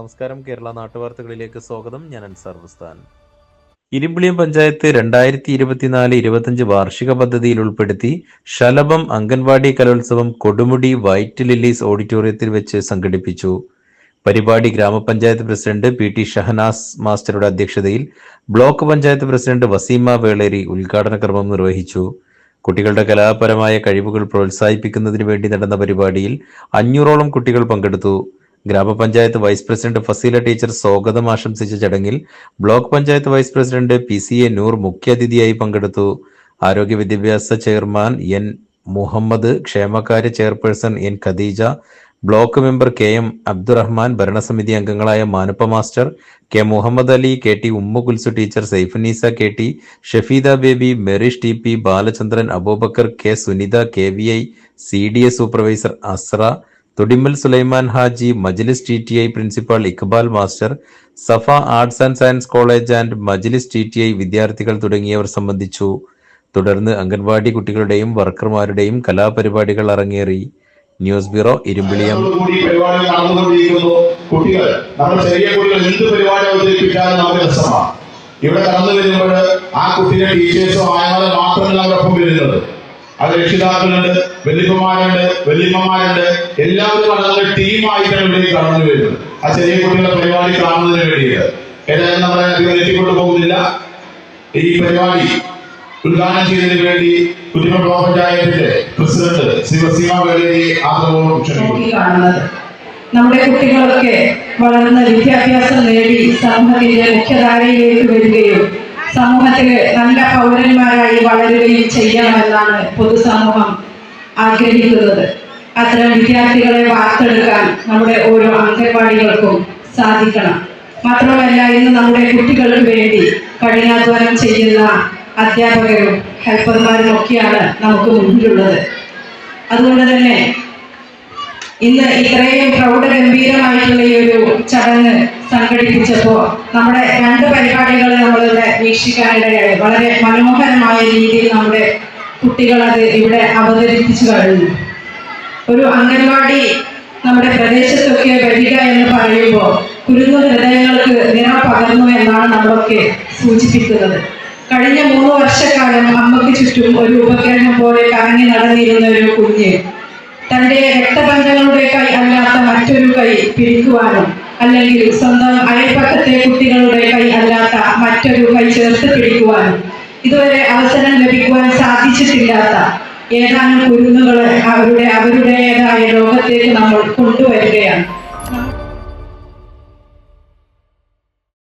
നമസ്കാരം. കേരള നാട്ടുവാർത്തകളിലേക്ക് സ്വാഗതം. ഞാൻ അൻസാർ ബുസ്താൻ. ഇരുമ്പിളിയം പഞ്ചായത്ത് രണ്ടായിരത്തി ഇരുപത്തിനാല് ഇരുപത്തിയഞ്ച് വാർഷിക പദ്ധതിയിൽ ഉൾപ്പെടുത്തി ശലഭം അംഗൻവാടി കലോത്സവം കൊടുമുടി വൈറ്റ് ലില്ലീസ് ഓഡിറ്റോറിയത്തിൽ വെച്ച് സംഘടിപ്പിച്ചു. പരിപാടി ഗ്രാമപഞ്ചായത്ത് പ്രസിഡന്റ് പി ടി ഷഹനാസ് മാസ്റ്ററുടെ അധ്യക്ഷതയിൽ ബ്ലോക്ക് പഞ്ചായത്ത് പ്രസിഡന്റ് വസീമ വേളേരി ഉദ്ഘാടന കർമ്മം നിർവഹിച്ചു. കുട്ടികളുടെ കലാപരമായ കഴിവുകൾ പ്രോത്സാഹിപ്പിക്കുന്നതിന് വേണ്ടി നടന്ന പരിപാടിയിൽ അഞ്ഞൂറോളം കുട്ടികൾ പങ്കെടുത്തു. ഗ്രാമപഞ്ചായത്ത് വൈസ് പ്രസിഡന്റ് ഫസീല ടീച്ചർ സ്വാഗതം ആശംസിച്ച ചടങ്ങിൽ block panchayat vice president P C A Noor മുഖ്യാതിഥിയായി പങ്കെടുത്തു. ആരോഗ്യ വിദ്യാഭ്യാസ ചെയർമാൻ എൻ മുഹമ്മദ് ക്ഷേമകാര്യ chairperson N Khadeeja block member K M Abdurahman ഭരണസമിതി അംഗങ്ങളായ Manuppa master K Muhammad Ali K T Ummu Kulsu teacher Saifuneesa K T Shafeeda Baby Merish T P Balachandran Abubakar K Sunitha K V I C D S supervisor Asra Thodimmal Sulaiman Haji Majlis T T I principal Iqbal master Safa arts and science college and Majlis T T I വിദ്യാർത്ഥികൾ തുടങ്ങിയവർ സംബന്ധിച്ചു. തുടർന്ന് അംഗൻവാടി കുട്ടികളുടെയും വർക്കർമാരുടെയും കലാപരിപാടികൾ അരങ്ങേറി. News bureau Irimbiliyam. ഇവിടെ കടന്നു വരുമ്പോൾ ആ കുട്ടിയുടെ ടീച്ചേഴ്സോ ആയാലും മാത്രമല്ല അവരൊപ്പം വരുന്നത് അത് രക്ഷിതാക്കളുണ്ട് വല്യപ്പന്മാരുണ്ട് വല്യമ്മമാരുണ്ട്. എല്ലാവരും അടങ്ങുന്ന ടീമായിട്ടാണ് ഇവിടെ കടന്നു വരുന്നത് ആ ചെറിയ കുട്ടികളുടെ പരിപാടി കാണുന്നതിന് വേണ്ടിയിട്ട്. ഏതായാലും നമ്മളെ അധികം എത്തിക്കൊണ്ടു പോകുന്നില്ല ഈ പരിപാടി ഉദ്ഘാടനം ചെയ്യുന്നതിന് വേണ്ടി കുറ്റിമ പഞ്ചായത്തിന്റെ പ്രസിഡന്റ് ശ്രീ വസീമ വേളയെ ആദരവോടും നമ്മുടെ കുട്ടികളൊക്കെ വളർന്ന് വിദ്യാഭ്യാസം നേടി സമൂഹത്തിന്റെ മുഖ്യധാരയിലേക്ക് വരികയും സമൂഹത്തിൽ നല്ല പൗരന്മാരായി വളരുകയും ചെയ്യണമെന്നാണ് പൊതുസമൂഹം ആഗ്രഹിക്കുന്നത്. അത്തരം വിദ്യാർത്ഥികളെ വാർത്തെടുക്കാൻ നമ്മുടെ ഓരോ അംഗൻവാടികൾക്കും സാധിക്കണം. മാത്രമല്ല ഇന്ന് നമ്മുടെ കുട്ടികൾക്ക് വേണ്ടി കഠിനാധ്വാനം ചെയ്യുന്ന അധ്യാപകരും ഹെൽപ്പർമാരും ഒക്കെയാണ് നമുക്ക് മുന്നിലുള്ളത്. അതുകൊണ്ട് തന്നെ ഇന്ന് ഇത്രയും പ്രൗഢഗംഭീരമായിട്ടുള്ള ഈ ഒരു ചടങ്ങ് സംഘടിപ്പിച്ചപ്പോ നമ്മുടെ രണ്ട് പരിപാടികൾ നമ്മളിവിടെ വീക്ഷിക്കാനിടയായി. വളരെ മനോഹരമായ രീതിയിൽ നമ്മുടെ കുട്ടികൾ അത് ഇവിടെ അവതരിപ്പിച്ചു കഴിഞ്ഞു. ഒരു അംഗൻവാടി നമ്മുടെ പ്രദേശത്തൊക്കെ വരിക എന്ന് പറയുമ്പോൾ കുരുന്ന ഹൃദയങ്ങൾക്ക് നിറം പകർന്നു എന്നാണ് നമ്മളൊക്കെ സൂചിപ്പിക്കുന്നത്. കഴിഞ്ഞ മൂന്ന് വർഷക്കാലം അമ്മയ്ക്ക് ചുറ്റും ഒരു ഉപഗ്രഹം പോലെ കറങ്ങി നടന്നിരുന്ന ഒരു കുഞ്ഞ് തന്റെ രക്തബന്ധങ്ങളുടെ കൈ അല്ലാത്ത മറ്റൊരു കൈ പിടിക്കുവാനും അല്ലെങ്കിൽ സ്വന്തം അയൽപ്പക്കത്തെ കുട്ടികളുടെ കൈ അല്ലാത്ത മറ്റൊരു കൈ ചേർത്ത് പിടിക്കുവാനും ഇതുവരെ അവസരം ലഭിക്കുവാൻ സാധിച്ചിട്ടില്ലാത്ത ഏതാനും കുരുന്നുകളെ അവരുടെ അവരുടേതായ ലോകത്തേക്ക് നമ്മൾ കൊണ്ടുവരികയാണ്.